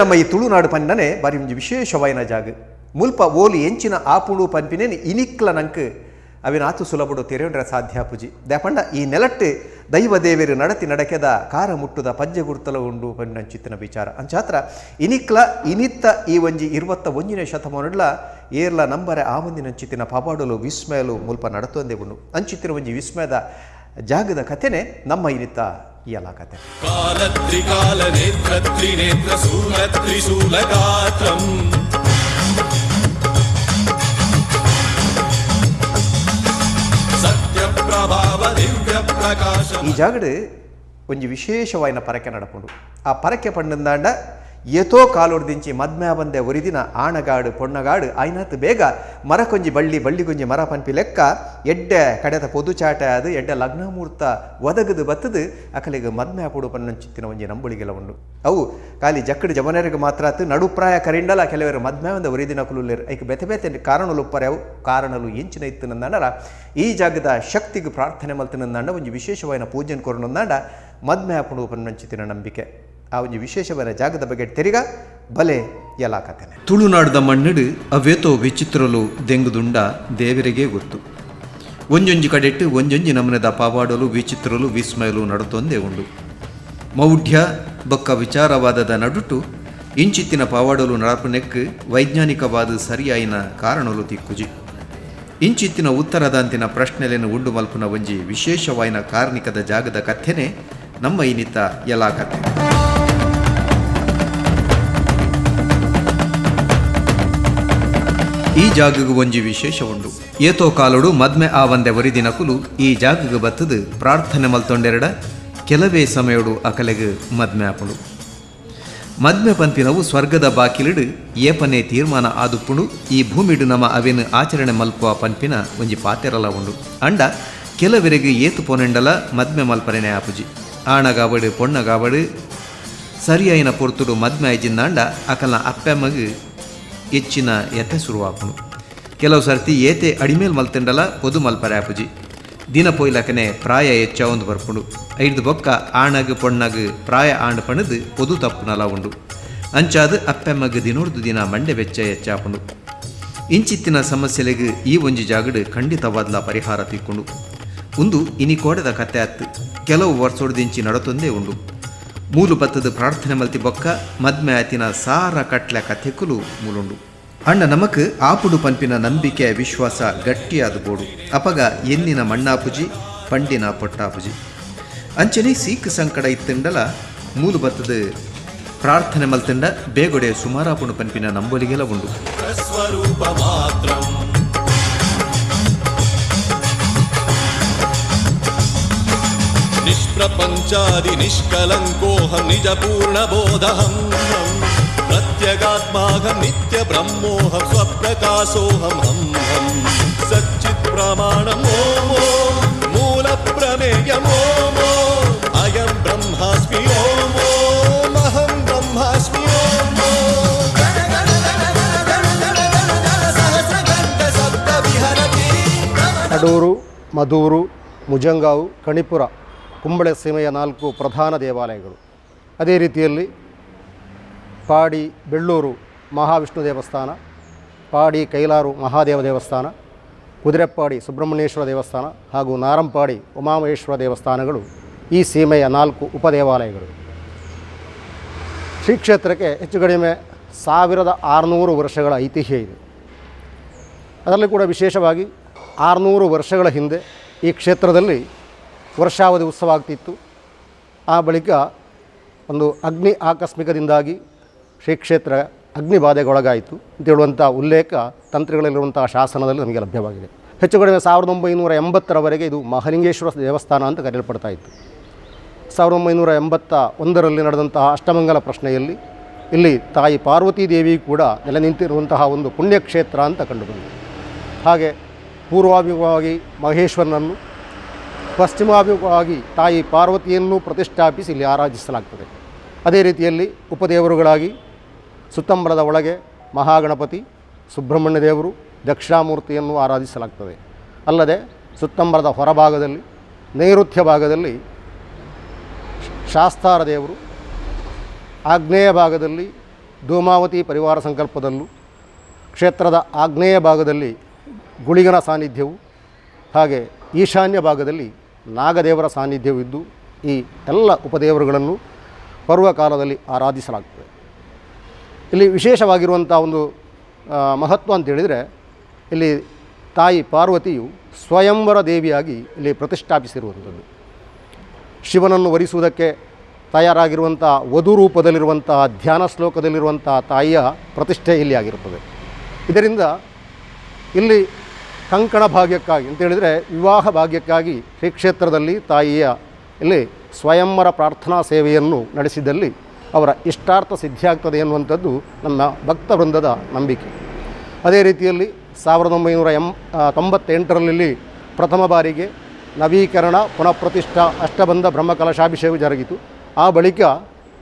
ನಮ್ಮ ಈ ತುಳುನಾಡು ಪನ್ನನೆ ಬಾರಿ ಒಂಜಿ ವಿಶೇಷವಾಯಿನ ಜಾಗ. ಮುಲ್ಪ ಓಲಿ ಎಂಚಿನ ಆಪುಡು ಪನ್ಪಿನೇನು ಇನಿಕ್ಲ ನಂಕ್ ಅವಿನ ಆತು ಸುಲಭಡು ತೆರೆಯೊಂಡ್ರೆ ಸಾಧ್ಯ ಪುಜಿ. ದಯಪಂಡ ಈ ನೆಲಟ್ಟು ದೈವ ದೇವರು ನಡತಿ ನಡಕೆದ ಕಾರ ಮುಟ್ಟುದ ಪಜ್ಜೆ ಗುರ್ತಲ ಉಂಡು ಪನ್ನಂಚಿತ್ತಿನ ವಿಚಾರ. ಅಂಚಾತ್ರ ಇನಿಕ್ಲ ಇನಿತ್ತ ಈ ಒಂಜಿ ಇರುವತ್ತ ಒಂಜಿನ ಶತಮಾನಡ್ಲ ಏರ್ಲ ನಂಬರೆ ಆ ಒಂದಿನಂಚಿತ್ತಿನ ಪಬಾಡಲು ವಿಸ್ಮಯಲು ಮುಲ್ಪ ನಡತೊಂದೆ ಉಂಡು. ಅಂಚಿತ್ತಿನ ಒಂಜಿ ವಿಸ್ಮಯದ ಜಾಗದ ಕಥೆನೆ ನಮ್ಮ ಇನಿತ್ತ ಈ ಎಲ್ಲ ಕಥೆ कालत्रिकालनेत्रत्रिनेत्रशूलत्रिशूलगात्रम् सत्यप्रभाव दिव्यप्रकाश ಈ ಜಾಗಡು ಒಂಜಿ ವಿಶೇಷವಾಯಿನ ಪರಕೆ ನಡಪುಂಡು ಆ ಪರಕೆ ಪಂಡಂದಾಂಡ ಏತೋ ಕಾಲೊಡ್ದಿಂಚಿ ಮದ್ಮ್ಯಾ ಬಂದೆ ಒರಿದಿನ ಆಣಗಾಡು ಪೊಣ್ಣಗಾಡು. ಆಯ್ನಾತ್ ಬೇಗ ಮರಕೊಂಜಿ ಬಳ್ಳಿ ಬಳ್ಳಿಗೊಂಜಿ ಮರ ಪನ್ಪಿ ಲೆಕ್ಕ. ಎಡ್ಡೆ ಕಡೆದ ಪೊದುಚಾಟ ಅದು, ಎಡ್ಡೆ ಲಗ್ನ ಮುಹೂರ್ತ ಒದಗದು ಬತ್ತದು. ಅಕಲಿಗೆ ಮದ್ಮ್ಯಾ ಪುಡು ಪನ್ನಂಚಿತ್ತಿನ ಒಂಜಿ ನಂಬುಳಿಗೆಲ್ಲ ಉಂಡು ಅವು ಖಾಲಿ ಜಕ್ಕಡು ಜಮನರಿಗೆ ಮಾತ್ರ ಆತು ನಡುಪ್ರಾಯ ಕರಿಂಡಲ ಕೆಲವರು ಮದ್ಮ್ಯಾ ಒಂದು ಒರಿದಿನ ಕುಲುಲೇರು ಐಕ್ ಬೆತೆ ಬೆತೆ ಕಾರಣಲು ಅವು, ಕಾರಣಲು ಎಂಚಿನ ಇತ್ತು ಈ ಜಾಗದ ಶಕ್ತಿಗೆ ಪ್ರಾರ್ಥನೆ ಮಲ್ತಿನಂದಾಂಡ ಒಂಜಿ ವಿಶೇಷವಾಯಿನ ಪೂಜೆನ ಕೊರನಂದಾಂಡ ಮದ್ಮ್ಯಾ ಪುಡು ಪನ್ನಂಚಿತ್ತಿನ ನಂಬಿಕೆ. ಆ ಒಂಜಿ ವಿಶೇಷವಾದ ಜಾಗದ ಬಗ್ಗೆ ತೆರಿಗ ಬಲೆ ಎಲ್ಲಾಕತ್ತೇನೆ ತುಳುನಾಡದ ಮಣ್ಣಡು ಅವೇತೋ ವಿಚಿತ್ರಲು ದೆಂಗುದುಂಡ ದೇವರಿಗೆ ಗೊತ್ತು. ಒಂಜೊಂಜಿ ಕಡೆಟ್ಟು ಒಂಜೊಂಜಿ ನಮನೆದ ಪಾವಾಡಲು, ವಿಚಿತ್ರಲು, ವಿಸ್ಮಯಲು ನಡುತ್ತೊಂದೇ ಉಂಡು. ಮೌಢ್ಯ, ಬೊಕ್ಕ ವಿಚಾರವಾದದ ನಡುಟು, ಇಂಚಿತ್ತಿನ ಪಾವಾಡಲು ನಡಪನೆಕ್ ವೈಜ್ಞಾನಿಕವಾದ ಸರಿಯಾಯಿನ ಕಾರಣಲು ತಿಕ್ಕುಜಿ. ಇಂಚಿತ್ತಿನ ಉತ್ತರದಂತಿನ ಪ್ರಶ್ನೆಲೆನು ಉಂಡು ಮಲ್ಪುನ ಒಂಜಿ ವಿಶೇಷವಾಯಿನ ಕಾರ್ಣಿಕದ ಜಾಗದ ಕಥೆನೆ ನಮ್ಮ ಇನಿತ ಎಲ್ಲ ಕಥೆ ಈ ಜಾಗಗೂ ಒಂಜಿ ವಿಶೇಷ ಉಂಡು ಏತೋ ಕಾಲುಡು ಮದ್ಮೆ ಆ ಒಂದೆ ಈ ಜಾಗಗ್ ಬತ್ತದು ಪ್ರಾರ್ಥನೆ ಮಲ್ತೊಂಡೆರಡ, ಕೆಲವೇ ಸಮಯಡು ಅಕಲೆಗ್ ಮದ್ಮೆ ಆಪುಡು ಮದ್ಮೆ ಪಂಪಿನವು ಸ್ವರ್ಗದ ಬಾಕಿಲಿಡು ಏಪನೆ ತೀರ್ಮಾನ ಆದುಪ್ಪುಡು ಈ ಭೂಮಿಡು ನಮ್ಮ ಅವೇನು ಆಚರಣೆ ಮಲ್ಪುವ ಪಂಪಿನ ಒಂಜಿ ಪಾತೆರಲ ಉಂಡು ಅಂಡ ಕೆಲವರೆಗೆ ಏತು ಪೊನೆಂಡಲ ಮದ್ಮೆ ಮಲ್ಪನೆ ಆಪುಜಿ. ಆಣಗಾವಡು, ಪೊಣ್ಣಗಾವಡು, ಸರಿಯಾಯಿನ ಪೊರ್ತುಡು ಮದ್ಮೆ ಆಯ್ಜಿಂದಾಂಡ ಅಕಲ್ನ ಅಪ್ಪೆಮ್ಮಗ್ ಹೆಚ್ಚಿನ ಯಥೆ ಶುರುವಾಪುನು ಕೆಲವು ಸರ್ತಿ ಏತೆ ಅಡಿಮೇಲ್ ಮಲ್ತಿಂಡಲ ಪೊದು ಮಲ್ಪರೆ ಆಪುಜಿ ದಿನ ಪೊಯ್ಲಕನೆ ಪ್ರಾಯ ಹೆಚ್ಚ ಒಂದು ಬರ್ಪುಂಡು ಐದು ಬೊಕ್ಕ ಆಣಗ್ ಪೊಣ್ಣಗ್ ಪ್ರಾಯ ಆಂಡ್ ಪಣದು ಪೊದು ತಪ್ಪುನಲ ಉಂಡು. ಅಂಚಾದು ಅಪ್ಪೆಮ್ಮಗ್ ದಿನೋರ್ದು ದಿನ ಮಂಡೆ ವೆಚ್ಚ ಹೆಚ್ಚಾಪುಂಡು ಇಂಚಿತ್ತಿನ ಸಮಸ್ಯೆಲೆಗ್ ಈ ಒಂಜಿ ಜಾಗಡು ಖಂಡಿತವಾದ್ಲ ಪರಿಹಾರ ತಿಕ್ಕೊಂಡು ಉಂದು ಇನಿ ಕೋಡದ ಕತೆ ಅತ್ತು. ಕೆಲವು ವರ್ಷೋಡ್ದಿಂಚಿ ನಡತೊಂದೇ ಉಂಡು. ಮೂಲು ಬತ್ತದ ಪ್ರಾರ್ಥನೆ ಮಲ್ತಿ ಬೊಕ್ಕ, ಮದ್ಮೆ ಆತಿನ ಸಾರ ಕಟ್ಲೆ ಕಥೆಕುಲು ಮೂಲುಂಡು. ಅಣ್ಣ ನಮಕ್ ಆಪುಡು ಪಂಪಿನ ನಂಬಿಕೆ ವಿಶ್ವಾಸ ಗಟ್ಟಿಯಾದ ಬೋಡು ಅಪಗ ಎನ್ನಿನ ಮಣ್ಣಾಪುಜಿ, ಪಂಡಿನ ಪೊಟ್ಟಾಪುಜಿ. ಅಂಚನೆ ಸೀಕ್ ಸಂಕಡ ಇತ್ತಿಂಡಲ ಮೂಲು ಬತ್ತದ ಪ್ರಾರ್ಥನೆ ಮಲ್ತಿಂಡ ಬೇಗೊಡೆ ಸುಮಾರಾಪುಣು ಪಂಪಿನ ನಂಬೊಲಿಗೆಲ ಉಂಡು. ప్రపంచాది నిష్కలంకోహం నిజ పూర్ణ బోధహం ప్రత్యగాత్మాహం నిత్య బ్రహ్మోహం స్వప్రకాశోహం హం హం. సచ్చిత్ ప్రమాణం ఓమో. మూల ప్రమేయం ఓం అయం బ్రహ్మాస్మి ఓం ఓం బ్రహ్మాస్మి ఓం మధూరు ముజంగావు కణిపుర. ಕುಂಬಳೆ ಸೀಮೆಯ ನಾಲ್ಕು ಪ್ರಧಾನ ದೇವಾಲಯಗಳು. ಅದೇ ರೀತಿಯಲ್ಲಿ ಪಾಡಿ ಬೆಳ್ಳೂರು ಮಹಾವಿಷ್ಣು ದೇವಸ್ಥಾನ, ಪಾಡಿ ಕೈಲಾರು ಮಹಾದೇವ ದೇವಸ್ಥಾನ, ಕುದುರೆಪ್ಪಾಡಿ ಸುಬ್ರಹ್ಮಣ್ಯೇಶ್ವರ ದೇವಸ್ಥಾನ ಹಾಗೂ ನಾರಂಪಾಡಿ ಉಮಾಮಹೇಶ್ವರ ದೇವಸ್ಥಾನಗಳು ಈ ಸೀಮೆಯ ನಾಲ್ಕು ಉಪದೇವಾಲಯಗಳು. ಶ್ರೀ ಕ್ಷೇತ್ರಕ್ಕೆ ಹೆಚ್ಚು ಕಡಿಮೆ ಸಾವಿರದ ಆರುನೂರು ವರ್ಷಗಳ ಐತಿಹ್ಯ ಇದೆ. ಅದರಲ್ಲಿ ಕೂಡ ವಿಶೇಷವಾಗಿ ಆರುನೂರು ವರ್ಷಗಳ ಹಿಂದೆ ಈ ಕ್ಷೇತ್ರದಲ್ಲಿ ವರ್ಷಾವಧಿ ಉತ್ಸವ ಆಗ್ತಿತ್ತು ಆ ಬಳಿಕ ಒಂದು ಅಗ್ನಿ ಆಕಸ್ಮಿಕದಿಂದಾಗಿ ಶ್ರೀ ಕ್ಷೇತ್ರ ಅಗ್ನಿ ಅಂತ ಹೇಳುವಂಥ ಉಲ್ಲೇಖ ತಂತ್ರಗಳಲ್ಲಿರುವಂಥ ಶಾಸನದಲ್ಲಿ ನಮಗೆ ಲಭ್ಯವಾಗಿದೆ. ಹೆಚ್ಚು ಕಡಿಮೆ ಸಾವಿರದ ಒಂಬೈನೂರ ಎಂಬತ್ತರವರೆಗೆ ಇದು ಮಹಾಲಿಂಗೇಶ್ವರ ದೇವಸ್ಥಾನ ಅಂತ ಕರೆಯಲ್ಪಡ್ತಾ ಇತ್ತು. ಸಾವಿರದ ಒಂಬೈನೂರ ಎಂಬತ್ತ ಒಂದರಲ್ಲಿ ನಡೆದಂತಹ ಅಷ್ಟಮಂಗಲ ಪ್ರಶ್ನೆಯಲ್ಲಿ ಇಲ್ಲಿ ತಾಯಿ ಪಾರ್ವತೀ ದೇವಿ ಕೂಡ ನೆಲೆ ನಿಂತಿರುವಂತಹ ಒಂದು ಪುಣ್ಯಕ್ಷೇತ್ರ ಅಂತ ಕಂಡುಬಂದಿದೆ. ಹಾಗೆ ಪೂರ್ವಾಭಿಮುಖವಾಗಿ ಮಹೇಶ್ವರನನ್ನು ಪಶ್ಚಿಮಾಭಿಮುಖವಾಗಿ ತಾಯಿ ಪಾರ್ವತಿಯನ್ನು ಪ್ರತಿಷ್ಠಾಪಿಸಿ ಇಲ್ಲಿ ಆರಾಧಿಸಲಾಗ್ತದೆ. ಅದೇ ರೀತಿಯಲ್ಲಿ ಉಪದೇವರುಗಳಾಗಿ ಸುತ್ತಂಬರದ ಒಳಗೆ ಮಹಾಗಣಪತಿ ಸುಬ್ರಹ್ಮಣ್ಯ ದೇವರು ದಕ್ಷಿಣಾಮೂರ್ತಿಯನ್ನು ಆರಾಧಿಸಲಾಗ್ತದೆ. ಅಲ್ಲದೆ ಸುತ್ತಂಬರದ ಹೊರಭಾಗದಲ್ಲಿ, ನೈಋತ್ಯ ಭಾಗದಲ್ಲಿ ಶಾಸ್ತಾರ ದೇವರು, ಆಗ್ನೇಯ ಭಾಗದಲ್ಲಿ ಧೂಮಾವತಿ ಪರಿವಾರ ಸಂಕಲ್ಪದಲ್ಲೂ, ಕ್ಷೇತ್ರದ ಆಗ್ನೇಯ ಭಾಗದಲ್ಲಿ ಗುಳಿಗನ ಸಾನ್ನಿಧ್ಯವು, ಹಾಗೆ ಈಶಾನ್ಯ ಭಾಗದಲ್ಲಿ ನಾಗದೇವರ ಸಾನ್ನಿಧ್ಯವಿದ್ದು ಈ ಎಲ್ಲ ಉಪದೇವರುಗಳನ್ನು ಪರ್ವಕಾಲದಲ್ಲಿ ಆರಾಧಿಸಲಾಗ್ತದೆ ಇಲ್ಲಿ ವಿಶೇಷವಾಗಿರುವಂಥ ಒಂದು ಮಹತ್ವ ಅಂತ ಹೇಳಿದರೆ ಇಲ್ಲಿ ತಾಯಿ ಪಾರ್ವತಿಯು ಸ್ವಯಂವರ ದೇವಿಯಾಗಿ ಇಲ್ಲಿ ಪ್ರತಿಷ್ಠಾಪಿಸಿರುವಂಥದ್ದು. ಶಿವನನ್ನು ವರಿಸುವುದಕ್ಕೆ ತಯಾರಾಗಿರುವಂಥ ವಧು ರೂಪದಲ್ಲಿರುವಂಥ, ಧ್ಯಾನ ಶ್ಲೋಕದಲ್ಲಿರುವಂಥ ತಾಯಿಯ ಪ್ರತಿಷ್ಠೆ ಇಲ್ಲಿ ಆಗಿರುತ್ತದೆ. ಇದರಿಂದ ಇಲ್ಲಿ ಕಂಕಣ ಭಾಗ್ಯಕ್ಕಾಗಿ ಅಂತೇಳಿದರೆ ವಿವಾಹ ಭಾಗ್ಯಕ್ಕಾಗಿ ಶ್ರೀ ಕ್ಷೇತ್ರದಲ್ಲಿ ತಾಯಿಯ ಇಲ್ಲಿ ಸ್ವಯಂವರ ಪ್ರಾರ್ಥನಾ ಸೇವೆಯನ್ನು ನಡೆಸಿದಲ್ಲಿ ಅವರ ಇಷ್ಟಾರ್ಥ ಸಿದ್ಧಿಯಾಗ್ತದೆ ಎನ್ನುವಂಥದ್ದು ನನ್ನ ಭಕ್ತ ವೃಂದದ ನಂಬಿಕೆ. ಅದೇ ರೀತಿಯಲ್ಲಿ ಸಾವಿರದ ಒಂಬೈನೂರ ಎಂ ತೊಂಬತ್ತೆಂಟರಲ್ಲಿ ಪ್ರಥಮ ಬಾರಿಗೆ ನವೀಕರಣ ಪುನಃಪ್ರತಿಷ್ಠಾ ಅಷ್ಟಬಂಧ ಬ್ರಹ್ಮಕಲಶಾಭಿಷೇಕ ಜರುಗಿತು. ಆ ಬಳಿಕ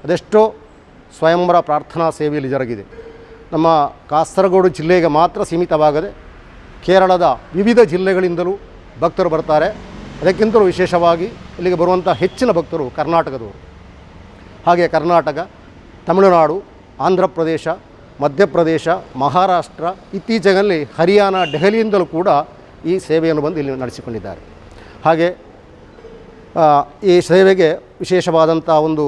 ಅದೆಷ್ಟೋ ಸ್ವಯಂವರ ಪ್ರಾರ್ಥನಾ ಸೇವೆಯಲ್ಲಿ ಜರುಗಿದೆ. ನಮ್ಮ ಕಾಸರಗೋಡು ಜಿಲ್ಲೆಗೆ ಮಾತ್ರ ಸೀಮಿತವಾಗದೆ ಕೇರಳದ ವಿವಿಧ ಜಿಲ್ಲೆಗಳಿಂದಲೂ ಭಕ್ತರು ಬರ್ತಾರೆ. ಅದಕ್ಕಿಂತಲೂ ವಿಶೇಷವಾಗಿ ಇಲ್ಲಿಗೆ ಬರುವಂಥ ಹೆಚ್ಚಿನ ಭಕ್ತರು ಕರ್ನಾಟಕದವರು. ಹಾಗೆ ಕರ್ನಾಟಕ, ತಮಿಳುನಾಡು ಆಂಧ್ರ ಪ್ರದೇಶ ಮಧ್ಯಪ್ರದೇಶ, ಮಹಾರಾಷ್ಟ್ರ, ಇತ್ತೀಚೆಗಲ್ಲಿ ಹರಿಯಾಣ, ದೆಹಲಿಯಿಂದಲೂ ಕೂಡ ಈ ಸೇವೆಯನ್ನು ಬಂದು ಇಲ್ಲಿ ನಡೆಸಿಕೊಂಡಿದ್ದಾರೆ. ಹಾಗೆ ಈ ಸೇವೆಗೆ ವಿಶೇಷವಾದಂಥ ಒಂದು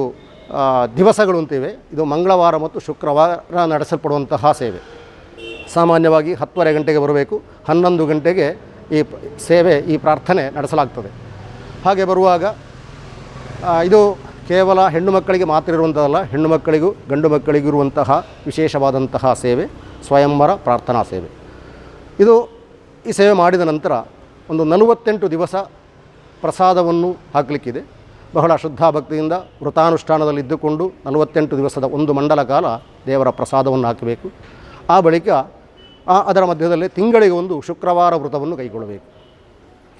ದಿವಸಗಳು ಅಂತಿವೆ. ಇದು ಮಂಗಳವಾರ ಮತ್ತು ಶುಕ್ರವಾರ ನಡೆಸಲ್ಪಡುವಂತಹ ಸೇವೆ. ಸಾಮಾನ್ಯವಾಗಿ ಹತ್ತುವರೆ ಗಂಟೆಗೆ ಬರಬೇಕು, ಹನ್ನೊಂದು ಗಂಟೆಗೆ ಈ ಸೇವೆ, ಈ ಪ್ರಾರ್ಥನೆ ನಡೆಸಲಾಗ್ತದೆ. ಹಾಗೆ ಬರುವಾಗ ಇದು ಕೇವಲ ಹೆಣ್ಣು ಮಕ್ಕಳಿಗೆ ಮಾತ್ರ ಇರುವಂಥದ್ದಲ್ಲ ಹೆಣ್ಣು ಮಕ್ಕಳಿಗೂ ಗಂಡು ಮಕ್ಕಳಿಗೂ ಇರುವಂತಹ ವಿಶೇಷವಾದಂತಹ ಸೇವೆ, ಸ್ವಯಂವರ ಪ್ರಾರ್ಥನಾ ಸೇವೆ. ಇದು ಈ ಸೇವೆ ಮಾಡಿದ ನಂತರ ಒಂದು ನಲವತ್ತೆಂಟು ದಿವಸ ಪ್ರಸಾದವನ್ನು ಹಾಕಲಿಕ್ಕಿದೆ. ಬಹಳ ಶುದ್ಧ ಭಕ್ತಿಯಿಂದ ವೃತಾನುಷ್ಠಾನದಲ್ಲಿದ್ದುಕೊಂಡು ನಲವತ್ತೆಂಟು ದಿವಸದ ಒಂದು ಮಂಡಲ ಕಾಲ ದೇವರ ಪ್ರಸಾದವನ್ನು ಹಾಕಬೇಕು. ಆ ಬಳಿಕ ಅದರ ಮಧ್ಯದಲ್ಲಿ ತಿಂಗಳಿಗೆ ಒಂದು ಶುಕ್ರವಾರ ವ್ರತವನ್ನು ಕೈಗೊಳ್ಳಬೇಕು.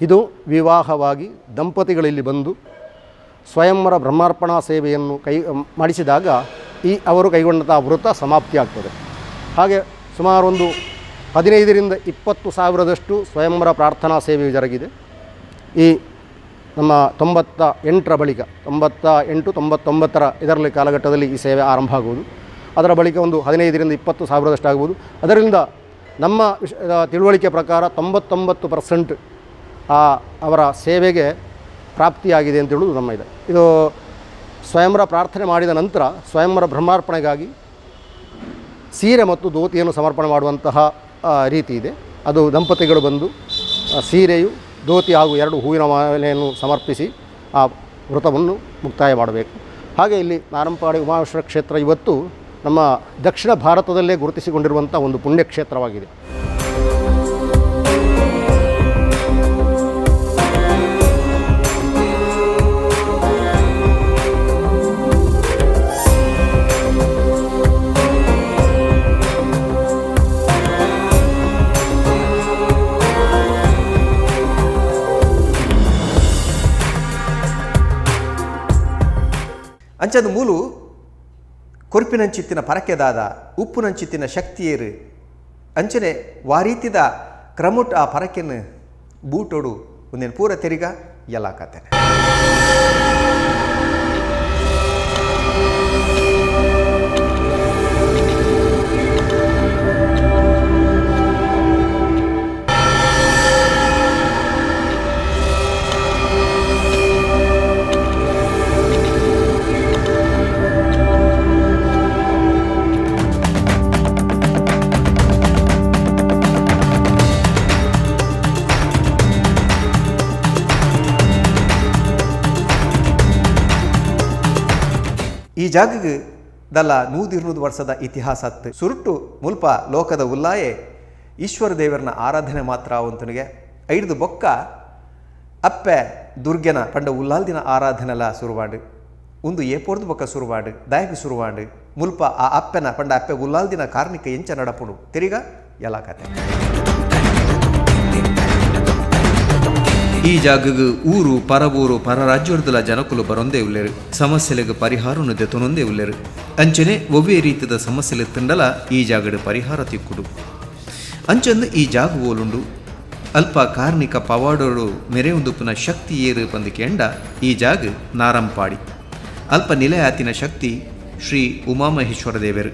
ಇದು ವಿವಾಹವಾಗಿ ದಂಪತಿಗಳಲ್ಲಿ ಬಂದು ಸ್ವಯಂವರ ಬ್ರಹ್ಮಾರ್ಪಣಾ ಸೇವೆಯನ್ನು ಕೈ, ಮಾಡಿಸಿದಾಗ ಈ, ಅವರು ಕೈಗೊಂಡಂಥ ವೃತ ಸಮಾಪ್ತಿಯಾಗ್ತದೆ ಹಾಗೆ ಸುಮಾರು ಒಂದು ಹದಿನೈದರಿಂದ ಇಪ್ಪತ್ತು ಸಾವಿರದಷ್ಟು ಸ್ವಯಂವರ ಪ್ರಾರ್ಥನಾ ಸೇವೆ ಜರುಗಿದೆ. ಈ ನಮ್ಮ ತೊಂಬತ್ತ ಎಂಟರ ಬಳಿಕ, ತೊಂಬತ್ತ ಎಂಟು ತೊಂಬತ್ತೊಂಬತ್ತರ ಇದರಲ್ಲಿ ಕಾಲಘಟ್ಟದಲ್ಲಿ ಈ ಸೇವೆ ಆರಂಭ ಆಗುವುದು. ಅದರ ಬಳಿಕ ಒಂದು ಹದಿನೈದರಿಂದ ಇಪ್ಪತ್ತು ಸಾವಿರದಷ್ಟು ಆಗ್ಬೋದು ಅದರಿಂದ ನಮ್ಮ ಆ, ತಿಳುವಳಿಕೆ ಪ್ರಕಾರ ತೊಂಬತ್ತೊಂಬತ್ತು ಪರ್ಸೆಂಟ್ ಆ ಅವರ ಸೇವೆಗೆ ಪ್ರಾಪ್ತಿಯಾಗಿದೆ ಅಂತ ಹೇಳುವುದು ನಮ್ಮ ಇದೆ. ಇದು ಸ್ವಯಂವರ ಪ್ರಾರ್ಥನೆ ಮಾಡಿದ ನಂತರ ಸ್ವಯಂವರ ಬ್ರಹ್ಮಾರ್ಪಣೆಗಾಗಿ ಸೀರೆ ಮತ್ತು ಧೋತಿಯನ್ನು ಸಮರ್ಪಣೆ ಮಾಡುವಂತಹ ರೀತಿ ಇದೆ. ಅದು ದಂಪತಿಗಳು ಬಂದು ಸೀರೆಯು ಧೋತಿ ಹಾಗೂ ಎರಡು ಹೂವಿನ ಮಾಲೆಯನ್ನು ಸಮರ್ಪಿಸಿ ಆ ವ್ರತವನ್ನು ಮುಕ್ತಾಯ ಮಾಡಬೇಕು. ಹಾಗೆ ಇಲ್ಲಿ ನಾರಂಪಾಡಿ ಉಮಾಶ್ವರ ಕ್ಷೇತ್ರ ಇವತ್ತು ನಮ್ಮ ದಕ್ಷಿಣ ಭಾರತದಲ್ಲೇ ಗುರುತಿಸಿಕೊಂಡಿರುವಂಥ ಒಂದು ಪುಣ್ಯಕ್ಷೇತ್ರವಾಗಿದೆ. ಅಂಚದ ಮೂಲು ಕೊರ್ಪಿನಂಚಿತ್ತಿನ ಪರಕೆದಾದ, ಉಪ್ಪುನಂಚಿತ್ತಿನ ಶಕ್ತಿಯೇರು. ಅಂಚನೆ ವಾರೀತಿದ ಕ್ರಮುಟ್ ಆ ಪರಕೆನ್ ಬೂಟೋಡು ಒಂದೇನು ಪೂರ ತೆರಿಗ, ಎಲ್ಲ ಕತೆ ಜಾಗಗ್ ದಲ್ಲ ನೂದಿರ್ನೂದು ವರ್ಷದ ಇತಿಹಾಸ ಅತ್ತು. ಸುರುಟ್ಟು ಮುಲ್ಪ ಲೋಕದ ಉಲ್ಲಾಯೆ, ಈಶ್ವರ ದೇವರನ ಆರಾಧನೆ ಮಾತ್ರ ಅವಂತನಿಗೆ ಐಡ್ದು ಬೊಕ್ಕ ಅಪ್ಪೆ ದುರ್ಗೆನ ಪಂಡ ಉಲ್ಲಾಲ್ದಿನ ಆರಾಧನೆಲ ಸುರುವಾಡು. ಒಂದು ಏಪೋರ್ದು ಬೊಕ್ಕ ಸುರುವಾಡು ದಾಯಕ ಸುರುವಾಡು. ಮುಲ್ಪ ಆ ಅಪ್ಪೆನ ಪಂಡ ಅಪ್ಪೆ ಉಲ್ಲಾಲ್ದಿನ ಕಾರ್ಣಿಕ ಎಂಚ ನಡಪುಡು ತಿರಿಗ ಎಲ್ಲ ಕತೆ. ಈ ಜಾಗಗ್ ಊರು ಪರಬೂರು ಪರ ರಾಜ್ಯರ್ದಲ ಜನಕುಲು ಬರೊಂದೇ ಉಲ್ಲೆರು. ಸಮಸ್ಯೆಲೆಗ್ ಪರಿಹಾರನು ದೆತೊನೊಂದೇ ಉಲ್ಲೆರು. ಅಂಚನೆ ಒಬ್ಬೇ ರೀತಿದ ಸಮಸ್ಯೆಲೆ ತಿಂಡಲ ಈ ಜಾಗಡ್ ಪರಿಹಾರ ತಿಕ್ಕುಡು. ಅಂಚಂದು ಈ ಜಾಗ ಓಲುಂಡು. ಅಲ್ಪ ಕಾರ್ಣಿಕ ಪವಾಡೋಡು ಮೆರೆಯುಂದುಪುನ ಶಕ್ತಿ ಏರು ಪಂದಿಕೆಂಡ ಈ ಜಾಗ ನಾರಂಪಾಡಿ. ಅಲ್ಪ ನಿಲಯಾತಿನ ಶಕ್ತಿ ಶ್ರೀ ಉಮಾಮಹೇಶ್ವರ ದೇವರು